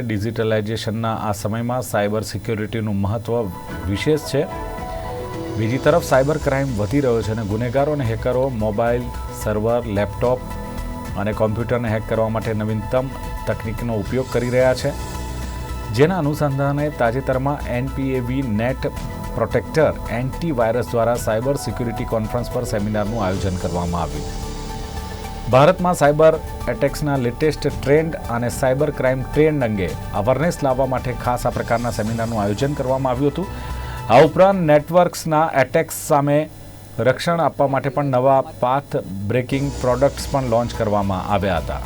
ડિજિટલાઇઝેશનના આ સમયમાં સાયબર સિક્યોરિટીનું મહત્ત્વ વિશેષ છે. બીજી તરફ સાયબર ક્રાઇમ વધી રહ્યો છે અને ગુનેગારો અને હેકરો મોબાઈલ સર્વર, લેપટોપ અને કોમ્પ્યુટરને હેક કરવા માટે નવીનતમ તકનીકનો ઉપયોગ કરી રહ્યા છે. જેના અનુસંધાને તાજેતરમાં NPAV net protector anti virus દ્વારા સાયબર સિક્યુરિટી કોન્ફરન્સ પર સેમિનારનું આયોજન કરવામાં આવ્યું. ભારતમાં સાયબર એટેક્સના લેટેસ્ટ ટ્રેન્ડ અને સાયબર ક્રાઇમ ટ્રેન્ડ અંગે અવેરનેસ લાવવા માટે ખાસ આ પ્રકારના સેમિનારનું આયોજન કરવામાં આવ્યું હતું. આ ઉપરાંત નેટવર્ક્સના એટેક્સ સામે રક્ષણ આપવા માટે પણ નવા પાથ બ્રેકિંગ પ્રોડક્ટ્સ પણ લોન્ચ કરવામાં આવ્યા હતા.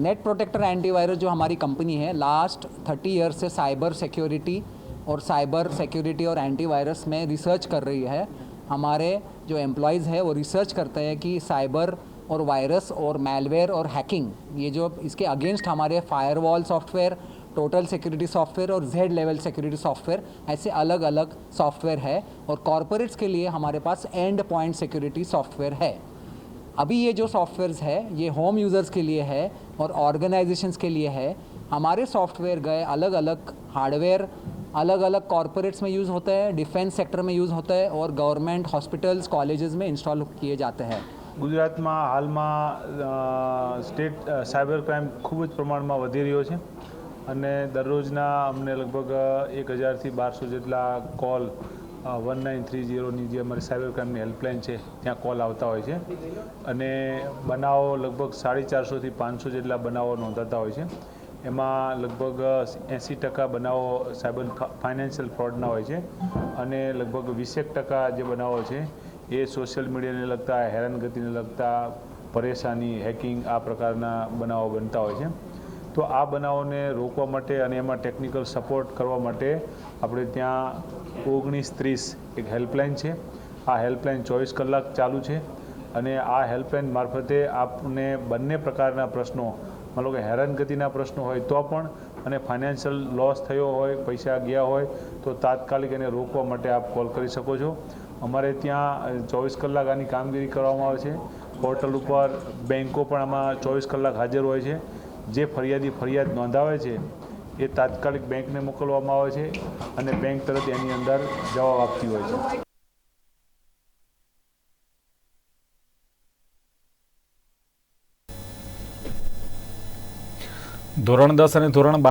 नेट प्रोटेक्टर एंटीवायरस जो हमारी कंपनी है लास्ट थर्टी ईयर से साइबर सिक्योरिटी और साइबर सिक्योरिटी और एंटीवायरस में रिसर्च कर रही है। हमारे जो एम्प्लॉयज़ है, वो रिसर्च करते हैं कि साइबर और वायरस और मेलवेयर और हैकिंग ये जो इसके अगेंस्ट हमारे firewall software total security software और जेड लेवल सिक्योरिटी सॉफ्टवेयर ऐसे अलग अलग सॉफ्टवेयर है और कॉरपोरेट्स के लिए हमारे पास एंड पॉइंट सिक्योरिटी सॉफ्टवेयर है। अभी ये जो सॉफ्टवेयर्स है ये होम यूज़र्स के लिए है और ऑर्गेनाइजेशंस के लिए है हमारे सॉफ्टवेयर गए अलग अलग हार्डवेयर अलग अलग कॉरपोरेट्स में यूज़ होते हैं डिफेंस सेक्टर में यूज़ होता है और गवर्नमेंट हॉस्पिटल्स कॉलेजेस में इंस्टॉल किए जाते हैं ગુજરાતમાં હાલમાં અ, સ્ટેટ અ, સાયબર ક્રાઇમ ખૂબ જ પ્રમાણમાં વધી રહ્યો છે અને દરરોજના અમને લગભગ એક હજારથી બારસો જેટલા કોલ વન નાઇન થ્રી ઝીરોની જે અમારી સાયબર ક્રાઇમની હેલ્પલાઇન છે, ત્યાં કોલ આવતા હોય છે. અને બનાવો લગભગ સાડી ચારસોથી પાંચસો જેટલા બનાવો નોંધાતા હોય છે. એમાં લગભગ એંસી ટકા બનાવો સાયબર ફાઇનાન્શિયલ ફ્રોડના હોય છે અને લગભગ વીસેક ટકા જે બનાવો છે, એ સોશિયલ મીડિયાને લગતા, હેરાનગતિને લગતા, પરેશાની, હેકિંગ આ પ્રકારના બનાવો બનતા હોય છે. તો આ બનાવોને રોકવા માટે અને એમાં ટેકનિકલ સપોર્ટ કરવા માટે આપણે ત્યાં ઓગણીસ ત્રીસ એક હેલ્પલાઇન છે. આ હેલ્પલાઇન ચોવીસ કલાક ચાલુ છે અને આ હેલ્પલાઇન મારફતે આપને બંને પ્રકારના પ્રશ્નો, માનો કે હેરાનગતિના પ્રશ્નો હોય તો પણ અને ફાઇનાન્શિયલ લોસ થયો હોય, પૈસા ગયા હોય તો તાત્કાલિક એને રોકવા માટે આપ કોલ કરી શકો છો. અમારે ત્યાં ચોવીસ કલાક આની કામગીરી કરવામાં આવે છે. પોર્ટલ ઉપર બેન્કો પણ આમાં ચોવીસ કલાક હાજર હોય છે. જે ફરિયાદી ફરિયાદ નોંધાવે છે, એ તાત્કાલિક બેંકને મોકલવામાં આવે છે અને બેંક તરત એની અંદર જવાબ આપતી હોય છે. ધોરણ દસ અને ધોરણ